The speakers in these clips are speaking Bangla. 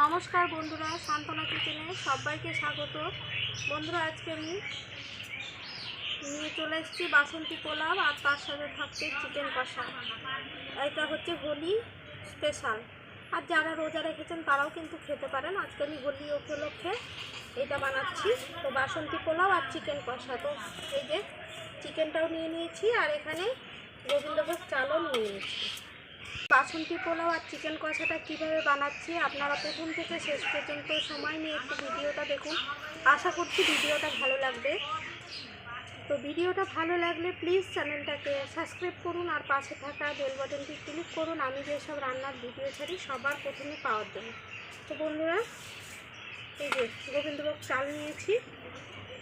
নমস্কার বন্ধুরা, সান্ত্বনা কিচেনে সবাইকে স্বাগত। বন্ধুরা, আজকে আমি নিয়ে চলে এসেছি বাসন্তী পোলাও আর তার সাথে থাকছে চিকেন কষা। এটা হচ্ছে হোলি স্পেশাল আর যারা রোজা রেখেছেন, তারাও কিন্তু খেতে পারেন। আজকে আমি হোলি উপলক্ষে এটা বানাচ্ছি। তো বাসন্তী পোলাও আর চিকেন কষা। তো এই যে, চিকেনটাও নিয়ে নিয়েছি আর এখানে গোবিন্দভোগ চালও নিয়ে নিয়েছি। বাসন্তী পোলাও আর চিকেন কষাটা কীভাবে বানাচ্ছি আপনারা প্রথম থেকে শেষ পর্যন্ত সময় নিয়ে একটু ভিডিওটা দেখুন। আশা করছি ভিডিওটা ভালো লাগবে। তো ভিডিওটা ভালো লাগলে প্লিজ চ্যানেলটাকে সাবস্ক্রাইব করুন আর পাশে থাকা বেল বাটনটি ক্লিক করুন। আমি যেসব রান্নার ভিডিও ছাড়ি সবার প্রথমে পাওয়ার জন্য। তো বন্ধুরা, এই যে গোবিন্দভোগ চাল নিয়েছি।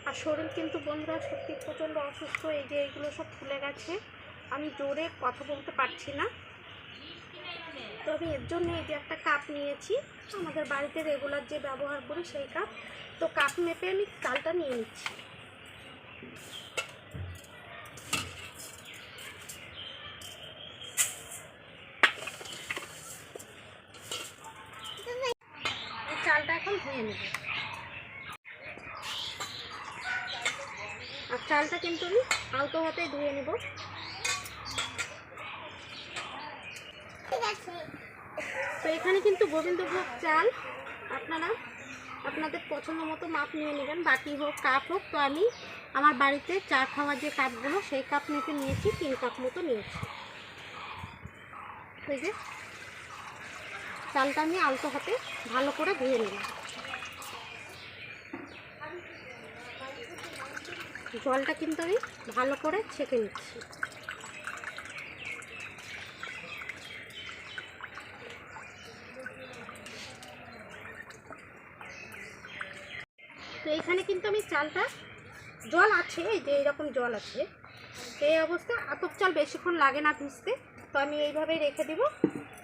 আর শরীর কিন্তু বন্ধুরা সত্যি প্রচণ্ড অসুস্থ, এই যে এইগুলো সব ফুলে গেছে। আমি জোরে কথা বলতে পারছি না। তো আমি এর জন্য এই যে একটা কাপ নিয়েছি। আমাদের বাড়িতে রেগুলার যে ব্যবহার করি সেই কাপ তো কাপ মেপে আমি চালটা নিয়ে নিচ্ছি। চালটা এখন ধুয়ে আর চালটা কিন্তু আমি আলতো হাতেই ধুয়ে নেব। তো এখানে কিন্তু গোবিন্দভোগ চাল, আপনারা আপনাদের পছন্দ মতো মাপ নিয়ে নেবেন, বাটি হোক, কাপ হোক, তো আমি আমার বাড়িতে চা খাওয়ার যে কাপগুলো, সেই কাপ মেপে নিয়েছি, তিন কাপ মতো নিয়েছি। এই যে, চালটা আমি আলতো হাতে ভালো করে ধুয়ে নিলাম। জলটা কিন্তু আমি ভালো করে ছেঁকে নিচ্ছি। এইখানে কিন্তু আমি চালটা, জল আছে, এই যে এইরকম জল আছে। এই অবস্থা, আতপ চাল বেশিক্ষণ লাগে না ভিজতে, তো আমি এইভাবে রেখে দিব,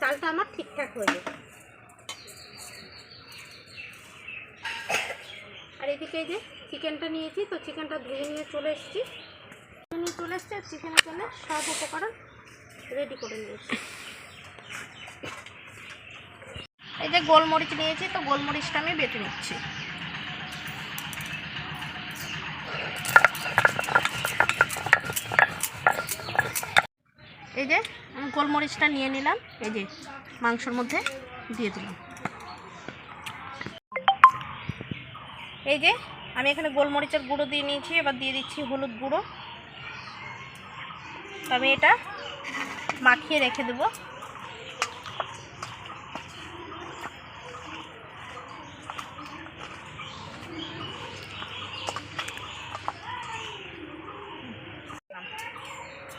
চালটা আমার ঠিকঠাক হয়ে যাবে। আর এদিকে যে চিকেনটা নিয়েছি, তো চিকেনটা ধুয়ে নিয়ে চলে এসেছি। নিয়ে চলে এসেছি, আর চিকেনের জন্য সব উপকরণ রেডি করে নিয়েছি। এই যে গোলমরিচ নিয়েছি, তো গোলমরিচটা আমি বেটে নিচ্ছি। এই যে আমি গোলমরিচটা নিয়ে নিলাম, এই যে মাংসর মধ্যে দিয়ে দিলাম। এই যে আমি এখানে গোলমরিচের গুঁড়ো দিয়ে নিয়েছি, এবার দিয়ে দিচ্ছি হলুদ গুঁড়ো। আমি এটা মাখিয়ে রেখে দেব।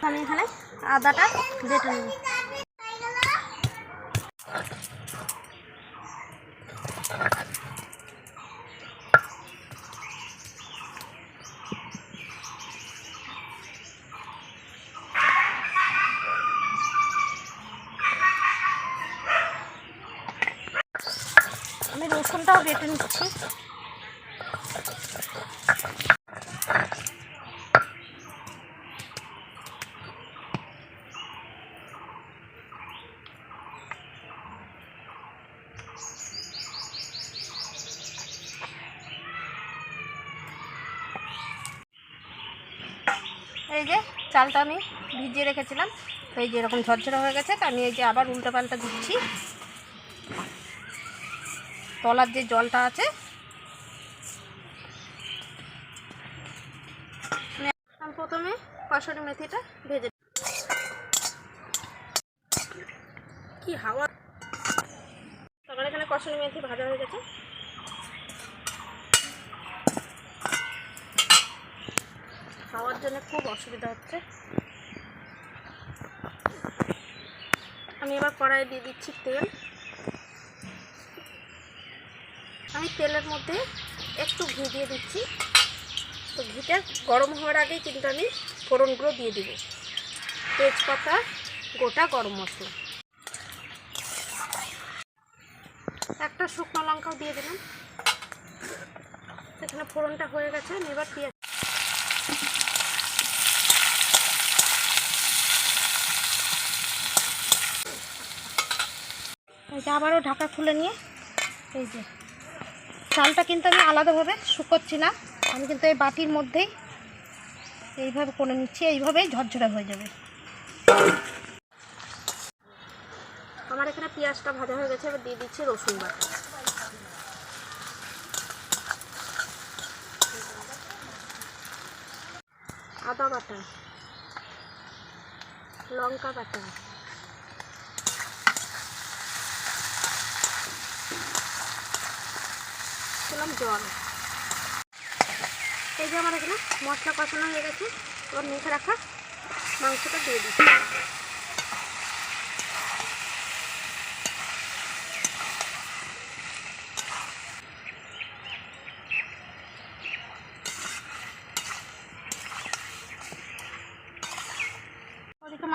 আমি এখানে আদাটা বেটে নেব। আমি রসুনটাও বেটে নিচ্ছি। এই যে চালটা আমি ভিজিয়ে রেখেছিলাম। এই যে এরকম ঝরঝরে হয়ে গেছে, তো আমি এই যে আবার উল্টো পাল্টা দিচ্ছি। তলার যে জলটা আছে। প্রথমে কষারি মেথিটা ভেজে কি হাওয়া? তারপর এখানে কষারি মেথি ভাজা হয়ে গেছে। খাওয়ার জন্য খুব অসুবিধা হচ্ছে। আমি এবার কড়াইয়ে দিয়ে দিচ্ছি তেল। আমি তেলের মধ্যে একটু ঘি দিয়ে দিচ্ছি। তো ঘিটা গরম হওয়ার আগেই কিন্তু আমি ফোড়নগুলো দিয়ে দিব। তেজপাতা, গোটা গরম মশলা। একটা শুকনো লঙ্কাও দিয়ে দিলাম। এখানে ফোড়নটা হয়ে গেছে, আমি এবার পেঁয়াজ এটা আবারও ঢাকা খুলে নিয়ে, এই যে। চালটা কিন্তু আমি আলাদাভাবে শুকোচ্ছি না। আমি কিন্তু এই বাটির মধ্যেই এইভাবে করে নিচ্ছি, এইভাবেই ঝরঝরে হয়ে যাবে। আমার এখানে পেঁয়াজটা ভাজা হয়ে গেছে, এবার দিয়ে দিচ্ছি রসুন বাটা। আদা বাটা, লঙ্কা বাটা। দিলাম জল। এই যে আমার এখানে মশলা কষানো হয়ে গেছে। এবার মেখে রাখা মাংসটা দিয়ে দিচ্ছি।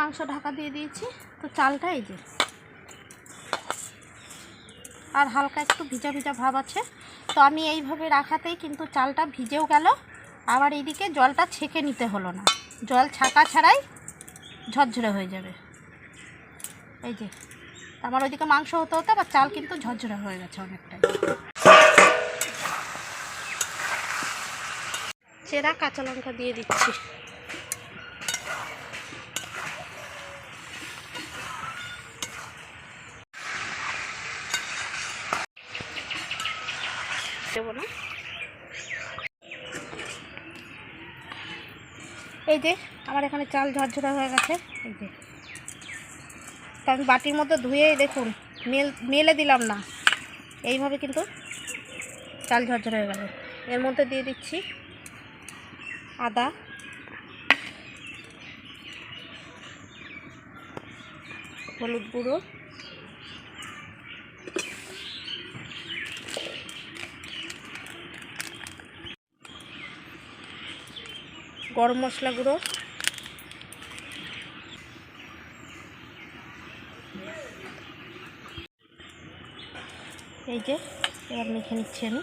মাংস ঢাকা দিয়ে দিয়েছি। তো চালটা এই যে। আর হালকা একটু ভিজা ভিজা ভাব আছে। তো আমি এইভাবে রাখাতেই কিন্তু চালটা ভিজেও গেল। আবার এইদিকে জলটা ছেঁকে নিতে হলো না। জল ছাকা ছাড়াই ঝরঝরে হয়ে যাবে। এই যে আমার ওইদিকে মাংস হতে হতে আবার চাল কিন্তু ঝরঝরে হয়ে গেছে অনেকটাই। চেরা কাঁচা লঙ্কা দিয়ে দিচ্ছি। দেবো না। এই যে, আমার এখানে চাল ঝরঝরা হয়ে গেছে। এই যে। আমি বাটির মধ্যে ধুয়েই দেখুন, মেল, মেলে দিলাম না। এইভাবে কিন্তু চাল ঝরঝরা হয়ে গেল। এর মধ্যে দিয়ে দিচ্ছি আদা। হলুদ গুঁড়ো। গরম মশলা গুঁড়ো। এই যে, এবার মেখে নিচ্ছি আমি।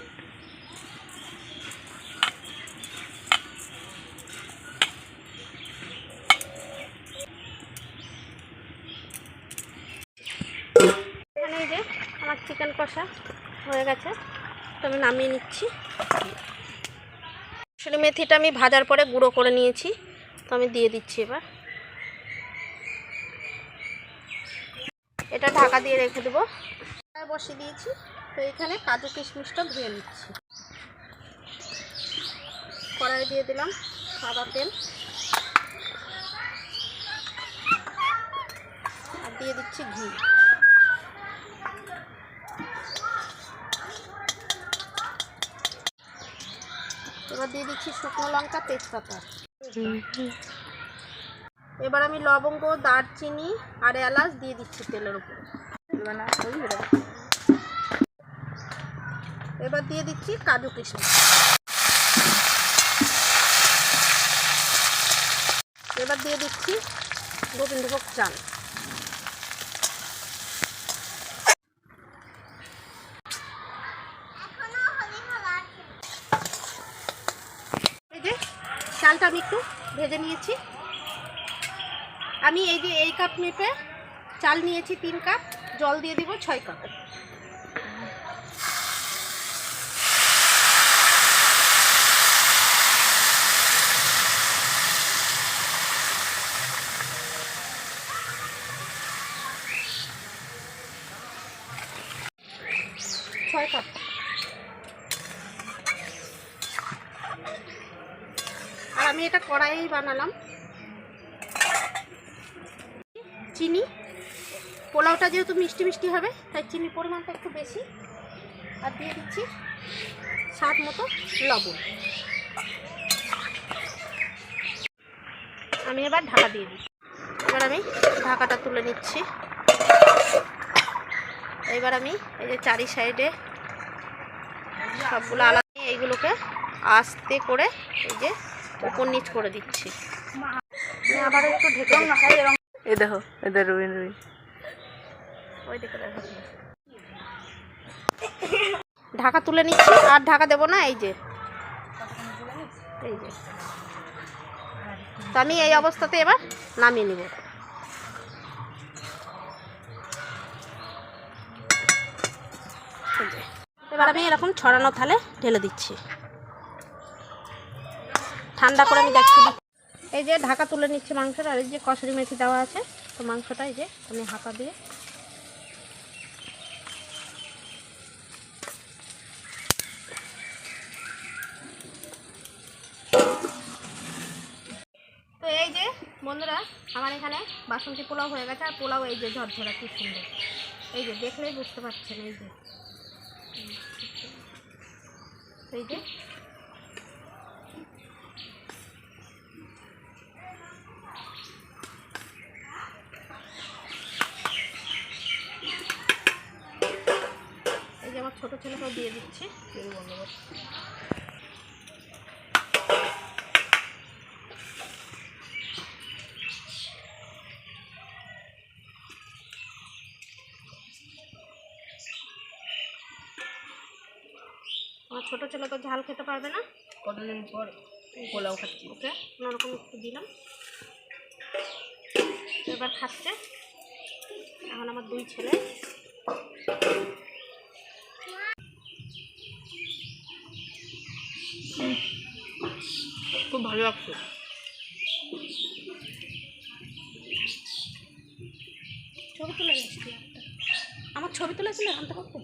এখানে এই যে, আমার চিকেন কষা হয়ে গেছে। তো আমি নামিয়ে নিচ্ছি। আসলে মেথিটা আমি ভাজার পরে গুঁড়ো করে নিয়েছি। তো আমি দিয়ে দিচ্ছি এবার। এটা ঢাকা দিয়ে রেখে দেবো। বসিয়ে দিয়েছি। তো এখানে কাজু কিশমিশটা ধুয়ে নিচ্ছি। কড়াই দিয়ে দিলাম সাদা তেল। আর দিয়ে দিচ্ছি ঘি। এবার দিয়ে দিচ্ছি শুকনো লঙ্কা তেজপাতা। এবার আমি লবঙ্গ দারচিনি আর এলাচ দিয়ে দিচ্ছি তেলের উপরে। এবার দিয়ে দিচ্ছি কাজু কিশমিশ। এবার দিয়ে দিচ্ছি গোবিন্দভোগ চাল এই যে চালটা আমি একটু ভেজে নিয়েছি। আমি এই যে এই কাপ মেপে চাল নিয়েছি তিন কাপ জল দিয়ে দিব ছয় কাপ ছয় কাপ আর আমি এটা কড়াইয়েই বানালাম। চিনি। পোলাওটা যেহেতু মিষ্টি মিষ্টি হবে, তাই চিনির পরিমাণটা একটু বেশি। আর দিয়ে দিচ্ছি স্বাদ মতো লবণ। আমি এবার ঢাকা দিয়ে দিই এবার আমি ঢাকাটা তুলে নিচ্ছি। এবার আমি এই যে চারি সাইডে সবগুলো আলাদা এইগুলোকে আস্তে করে এই যে উপর নিচ করে দিচ্ছি আবার একটু ঢেকে দিচ্ছি। এই দেখো রুই রুই ওই দিকে দেখো। ঢাকা তুলে নিচ্ছি আর ঢাকা দেবো না এই যে এই যে তো আমি এই অবস্থাতে এবার নামিয়ে নিব এবার আমি এরকম ছড়ানো থালে ঢেলে দিচ্ছি ঠান্ডা করে আমি দেখছি। এই যে ঢাকা তুলে নিচ্ছে মাংসটা, আর এই যে কষারি মেথি দেওয়া আছে, তো মাংসটা এই যে আমি হাতা দিয়ে তো এই যে বন্ধুরা, আমার এখানে বাসন্তী পোলাও হয়ে গেছে, আর পোলাও এই যে ঝরঝরা কি সুন্দর। এই যে দেখলেই বুঝতে পারছেন, এই যে। এই যে ছোটো ছেলেকেও দিয়ে দিচ্ছি। বন্ধুবাস আমার ছোটো ছেলে তো ঝাল খেতে পারবে না। কতদিন পর পোলাও খাচ্ছি? ওকে কোনোরকম একটু দিলাম। এবার খাচ্ছে। এখন আমার দুই ছেলে। খুব ভালো লাগছে। ছবি তুলে নিচ্ছি আমার ছবি তুলেছিল আনতে পারতো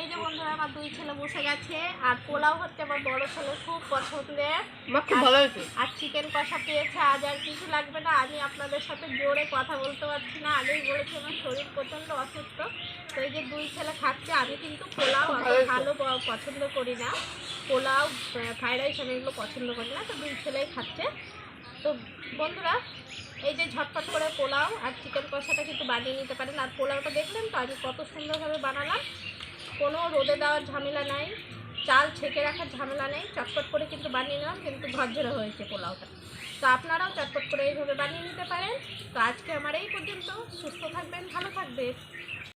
এই যে বন্ধুরা আমার দুই ছেলে বসে গেছে আর পোলাও হচ্ছে আমার বড় ছেলে খুব পছন্দের। ভালো হয়েছে। আর চিকেন কষা পেয়েছে আজ আর কিছু লাগবে না। আমি আপনাদের সাথে জোরে কথা বলতে পারছি না। আগেই বলেছি আমার শরীর প্রচণ্ড অসুস্থ। তো এই যে দুই ছেলে খাচ্ছে আমি কিন্তু পোলাও ভালো পছন্দ করি না। পোলাও ফ্রাইড রাইস আমি এগুলো পছন্দ করি না তো দুই ছেলেই খাচ্ছে। তো বন্ধুরা এই যে ঝটপট করে পোলাও আর চিকেন কষাটা কিন্তু বানিয়ে নিতে পারেন। আর পোলাওটা দেখলেন তো আমি কত সুন্দরভাবে বানালাম। কোনো রোদে দেওয়ার ঝামেলা নাই চাল ছেঁকে রাখার ঝামেলা নেই চটপট করে কিন্তু বানিয়ে নিলাম কিন্তু ঝরঝরে হয়েছে পোলাওটা। তো আপনারাও চটপট করে এইভাবে বানিয়ে নিতে পারেন। তো আজকে আমার এই পর্যন্ত সুস্থ থাকবেন ভালো থাকবেন।